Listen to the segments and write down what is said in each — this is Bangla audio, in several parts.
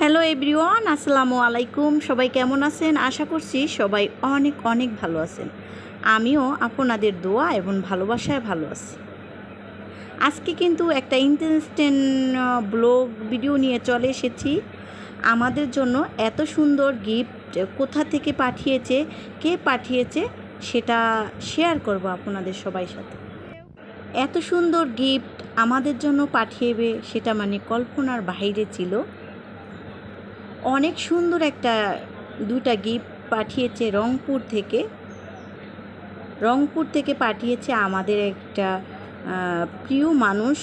হ্যালো এভরিওয়ান, আসসালামু আলাইকুম। সবাই কেমন আছেন? আশা করছি সবাই অনেক অনেক ভালো আছেন। আমিও আপনাদের দোয়া এবং ভালোবাসায় ভালো আছি। আজকে কিন্তু একটা ইন্টারেস্টিং ব্লগ ভিডিও নিয়ে চলে এসেছি। আমাদের জন্য এত সুন্দর গিফট কোথা থেকে পাঠিয়েছে, কে পাঠিয়েছে সেটা শেয়ার করব আপনাদের সবাই সাথে। এত সুন্দর গিফট আমাদের জন্য পাঠিয়েবে সেটা মানে কল্পনার বাইরে ছিল। অনেক সুন্দর একটা দুটা গিফট পাঠিয়েছে রংপুর থেকে। রংপুর থেকে পাঠিয়েছে আমাদের একটা প্রিয় মানুষ।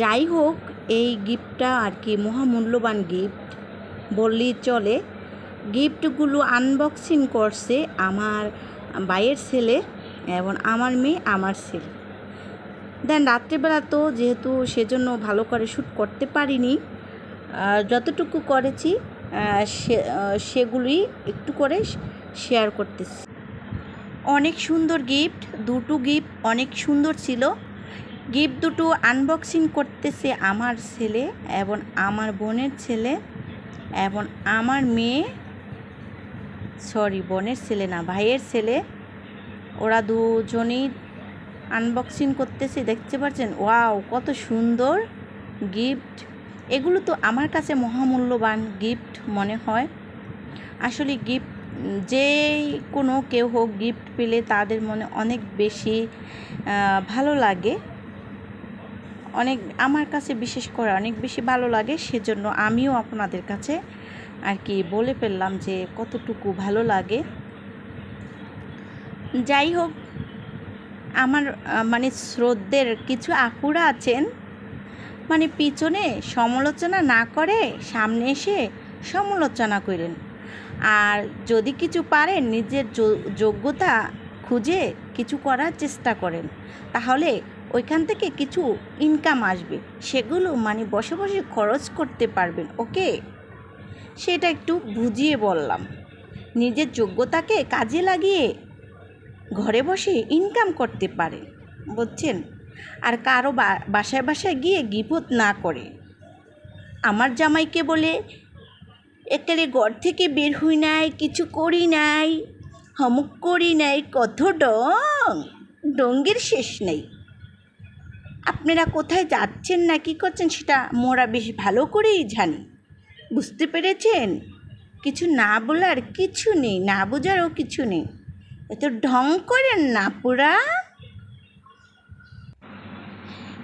যাই হোক, এই গিফটটা আর কি মহামূল্যবান গিফট বললেই চলে। গিফটগুলো আনবক্সিং করছে আমার ভাইয়ের ছেলে এবং আমার মেয়ে, আমার ছেলে। দেন রাত্রেবেলা তো যেহেতু সেজন্য ভালো করে শ্যুট করতে পারিনি। যতটুকু করেছি সে সেগুলি একটু করে শেয়ার করতেছি। অনেক সুন্দর গিফট দুটো গিফট অনেক সুন্দর ছিল। গিফট দুটো আনবক্সিং করতেছে আমার ছেলে এবং আমার বোনের ছেলে এবং আমার মেয়ে সরি বোনের ছেলে না, ভাইয়ের ছেলে। ওরা দুজনেই আনবক্সিং করতেছে, দেখতে পাচ্ছেন? ওয়াও, কত সুন্দর গিফট এগুলো তো আমার কাছে মহামূল্যবান গিফট মনে হয়। আসলে গিফট যে কোনো কেউ হোক গিফট পেলে তাদের মনে অনেক বেশি ভালো লাগে। অনেক, আমার কাছে বিশেষ করে অনেক বেশি ভালো লাগে, সেজন্য আমিও আপনাদের কাছে আর কি বলে ফেললাম যে কতটুকু ভালো লাগে। যাই হোক, আমার মানে শ্রদ্ধের কিছু আপুরা আছেন মানে পিছনে সমালোচনা না করে সামনে এসে সমালোচনা করেন। আর যদি কিছু পারেন, নিজের যোগ্যতা খুঁজে কিছু করার চেষ্টা করেন, তাহলে ওইখান থেকে কিছু ইনকাম আসবে। সেগুলো মানে বসে বসে খরচ করতে পারবেন, ওকে? সেটা একটু বুঝিয়ে বললাম। নিজের যোগ্যতাকে কাজে লাগিয়ে ঘরে বসে ইনকাম করতে পারে বুঝছেন? আর কারও বাসায় বাসায় গিয়ে গিপত না করে। আমার জামাইকে বলে একেবারে ঘর থেকে বের হই নাই, কিছু করি নাই হমুক করি নাই, কত ডং, ডঙ্গের শেষ নেই। আপনারা কোথায় যাচ্ছেন না কি করছেন সেটা মোরা বেশ ভালো করেই জানি। বুঝতে পেরেছেন? কিছু না বলার কিছু নেই, না বোঝারও কিছু নেই। এত ঢং করেন না পুরা?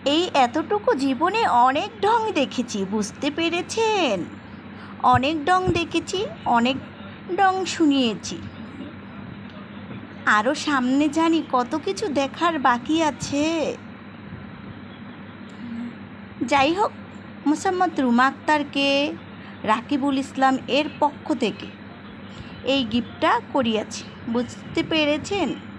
এই এতটুকু জীবনে অনেক ঢং দেখেছি, বুঝতে পেরেছেন? অনেক ডং দেখেছি, অনেক ডং শুনিয়েছি। আরও সামনে জানি কত কিছু দেখার বাকি আছে। যাই হোক, মোসাম্মদ রুমা আক্তারকে, রাকিবুল ইসলাম এর পক্ষ থেকে এই গিফটটা করিয়াছি, বুঝতে পেরেছেন?